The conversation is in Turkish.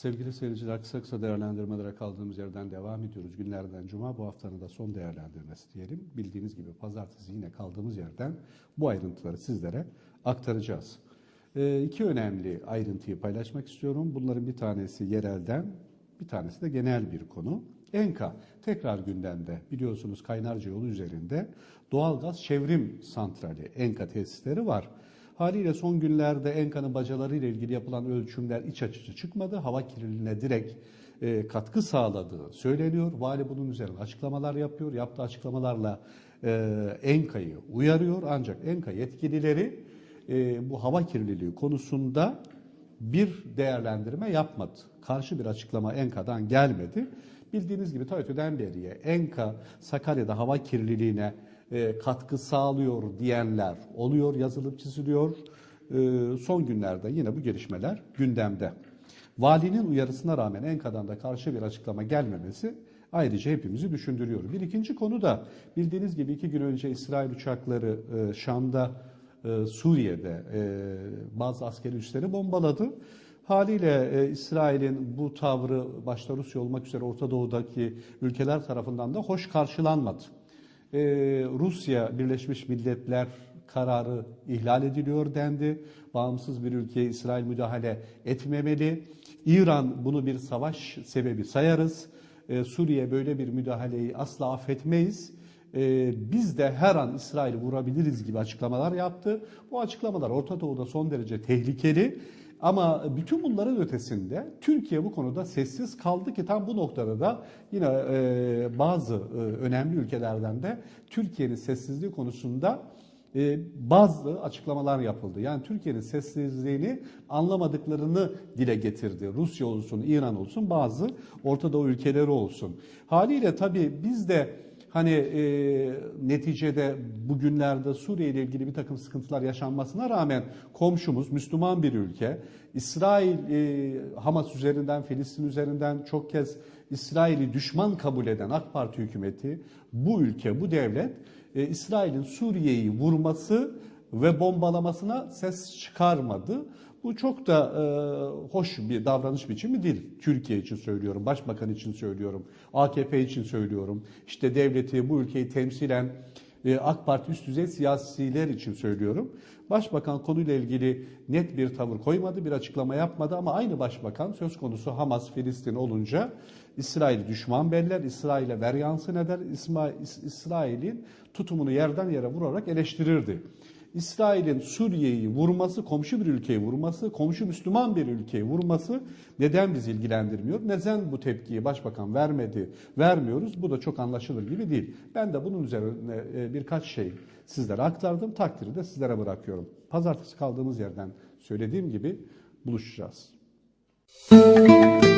Sevgili seyirciler kısa kısa değerlendirmelere kaldığımız yerden devam ediyoruz. Günlerden cuma bu haftanın da son değerlendirmesi diyelim. Bildiğiniz gibi pazartesi yine kaldığımız yerden bu ayrıntıları sizlere aktaracağız. Ee, iki önemli ayrıntıyı paylaşmak istiyorum. Bunların bir tanesi yerelden, bir tanesi de genel bir konu. Enka tekrar gündemde biliyorsunuz Kaynarca yolu üzerinde doğalgaz çevrim santrali Enka tesisleri var. Haliyle son günlerde Enka'nın bacaları ile ilgili yapılan ölçümler iç açıcı çıkmadı. Hava kirliliğine direkt e, katkı sağladığı söyleniyor. Vali bunun üzerine açıklamalar yapıyor. Yaptığı açıklamalarla e, Enka'yı uyarıyor. Ancak Enka yetkilileri e, bu hava kirliliği konusunda bir değerlendirme yapmadı. Karşı bir açıklama Enka'dan gelmedi. Bildiğiniz gibi TOYOT'den beriye Enka Sakarya'da hava kirliliğine e, katkı sağlıyor diyenler oluyor, yazılıp çiziliyor. E, son günlerde yine bu gelişmeler gündemde. Valinin uyarısına rağmen Enka'dan da karşı bir açıklama gelmemesi ayrıca hepimizi düşündürüyor. Bir ikinci konu da bildiğiniz gibi iki gün önce İsrail uçakları e, Şam'da, Suriye'de bazı askeri üsleri bombaladı. Haliyle e, İsrail'in bu tavrı başta Rusya olmak üzere Orta Doğu'daki ülkeler tarafından da hoş karşılanmadı. Ee, Rusya Birleşmiş Milletler kararı ihlal ediliyor dendi. Bağımsız bir ülkeye İsrail müdahale etmemeli. İran bunu bir savaş sebebi sayarız. Ee, Suriye böyle bir müdahaleyi asla affetmeyiz. Ee, biz de her an İsrail'i vurabiliriz gibi açıklamalar yaptı. Bu açıklamalar Orta Doğu'da son derece tehlikeli. Ama bütün bunların ötesinde Türkiye bu konuda sessiz kaldı ki tam bu noktada da yine e, bazı e, önemli ülkelerden de Türkiye'nin sessizliği konusunda e, bazı açıklamalar yapıldı. Yani Türkiye'nin sessizliğini anlamadıklarını dile getirdi. Rusya olsun, İran olsun, bazı Orta Doğu ülkeleri olsun. Haliyle tabii biz de hani e, neticede bugünlerde Suriye ile ilgili bir takım sıkıntılar yaşanmasına rağmen komşumuz Müslüman bir ülke. İsrail e, Hamas üzerinden, Filistin üzerinden çok kez İsrail'i düşman kabul eden AK Parti hükümeti bu ülke, bu devlet e, İsrail'in Suriye'yi vurması ve bombalamasına ses çıkarmadı. Bu çok da e, hoş bir davranış biçimi değil. Türkiye için söylüyorum, başbakan için söylüyorum, AKP için söylüyorum. İşte devleti, bu ülkeyi temsilen e, AK Parti üst düzey siyasiler için söylüyorum. Başbakan konuyla ilgili net bir tavır koymadı, bir açıklama yapmadı ama aynı başbakan söz konusu Hamas, Filistin olunca İsrail düşman beller, İsrail'e veryansın eder, İsrail'in tutumunu yerden yere vurarak eleştirirdi. İsrail'in Suriye'yi vurması, komşu bir ülkeyi vurması, komşu Müslüman bir ülkeyi vurması neden bizi ilgilendirmiyor? Neden bu tepkiyi başbakan vermedi, vermiyoruz? Bu da çok anlaşılır gibi değil. Ben de bunun üzerine e, birkaç şey sizlere aktardım. Takdiri de sizlere bırakıyorum. Pazartesi kaldığımız yerden söylediğim gibi buluşacağız. Müzik